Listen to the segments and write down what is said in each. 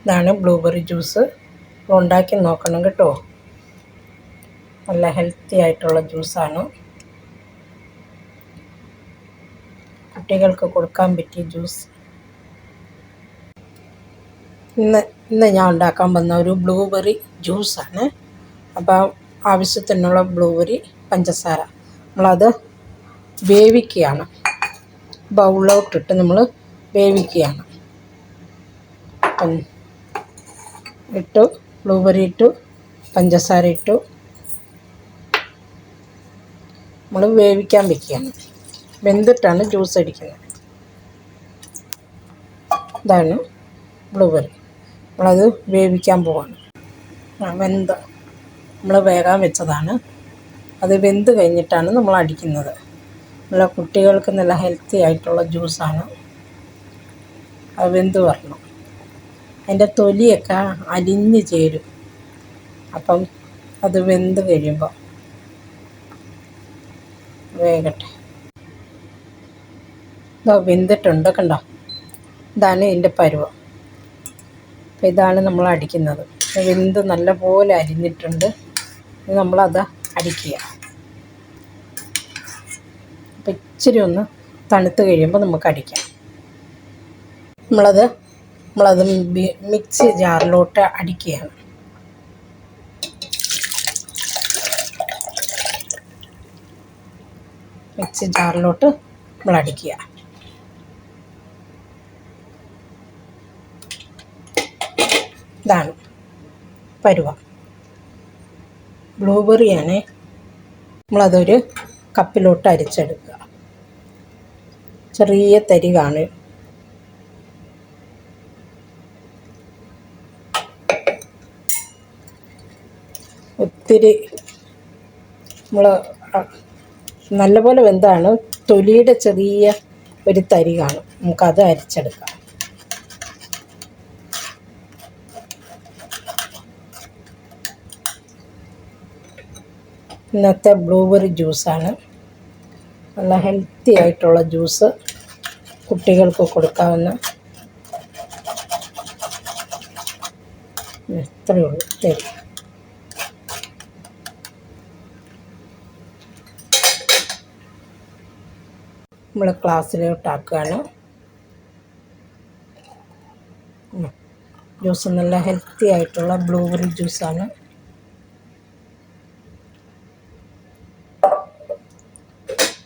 ഇതാണ് blueberry juice ഉണ്ടാക്കി നോക്കണം കേട്ടോ. നല്ല ഹെൽത്തി ആയിട്ടുള്ള ജ്യൂസാണ് കുട്ടികൾക്ക് കൊടുക്കാൻ പറ്റിയ ജ്യൂസ് ഇന്ന് ഇന്ന് ഞാൻ ഉണ്ടാക്കാൻ വന്ന ഒരു ബ്ലൂബെറി ജ്യൂസാണ് അപ്പോൾ ആവശ്യത്തിനുള്ള ബ്ലൂബെറി പഞ്ചസാര. നമ്മളത് വേവിക്കുകയാണ്. ബൗളിലോട്ടിട്ട് നമ്മൾ വേവിക്കുകയാണ്. ഇട്ടു ബ്ലൂബെറി ഇട്ടു പഞ്ചസാര ഇട്ടു. നമ്മൾ വേവിക്കാൻ വെക്കുകയാണ് വെന്തിട്ടാണ് ജ്യൂസ് അടിക്കുന്നത്. ഇതാണ് ബ്ലൂബെറി നമ്മളത് വേവിക്കാൻ പോവാണ്. വെന്ത്. നമ്മൾ വേകാൻ വെച്ചതാണ്. അത് വെന്ത് കഴിഞ്ഞിട്ടാണ് നമ്മൾ അടിക്കുന്നത്. നല്ല കുട്ടികൾക്ക് നല്ല ഹെൽത്തി ആയിട്ടുള്ള ജ്യൂസാണ് അത് വെന്ത് വരണം. അതിന്റെ തൊലിയൊക്കെ അലിഞ്ഞ് ചേരും. അപ്പം അത് വെന്ത് കഴിയുമ്പോൾ വേകട്ടെ. ഇതോ വെന്തിട്ടുണ്ട് കണ്ടോ? ഇതാണ് ഇതിന്റെ പരുവം. അപ്പോൾ ഇതാണ് നമ്മൾ അടിക്കുന്നത്. വെന്ത് നല്ലപോലെ അരിഞ്ഞിട്ടുണ്ട്. നമ്മളത് അടിക്കുക. അപ്പം ഇച്ചിരി ഒന്ന് തണുത്ത് കഴിയുമ്പോൾ നമുക്ക് അടിക്കാം. നമ്മളത് നമ്മളത് മിക്സി ജാറിലോട്ട് അടിക്കുകയാണ്. മിക്സി ജാറിലോട്ട് നമ്മൾ അടിക്കുക. ഇതാണ് പരുവ. ബ്ലൂബെറിയാണ് നമ്മളതൊരു കപ്പിലോട്ട് അരിച്ചെടുക്കുക. ചെറിയ തരി ഒത്തിരി നമ്മൾ നല്ലപോലെ വെന്താണ്. തൊലിയുടെ ചെറിയ ഒരു തരി കാണും. നമുക്കത് അരിച്ചെടുക്കാം. ഇന്നത്തെ ബ്ലൂബെറി ജ്യൂസാണ്. നല്ല ഹെൽത്തി ആയിട്ടുള്ള ജ്യൂസ് കുട്ടികൾക്ക് കൊടുക്കാവുന്ന. ഇത്രയേ ഉള്ളൂ. ശരി. നമ്മൾ ക്ലാസ്സിലോട്ടാക്കുകയാണ് ജ്യൂസ് നല്ല ഹെൽത്തി ആയിട്ടുള്ള ബ്ലൂബെറി ജ്യൂസാണ്.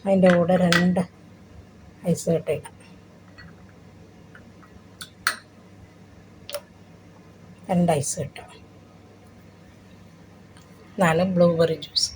അതിന്റെ കൂടെ രണ്ട് ഐസ് കട്ടയിടാം രണ്ട് ഐസ് കിട്ടും നാല് ബ്ലൂബെറി ജ്യൂസ്.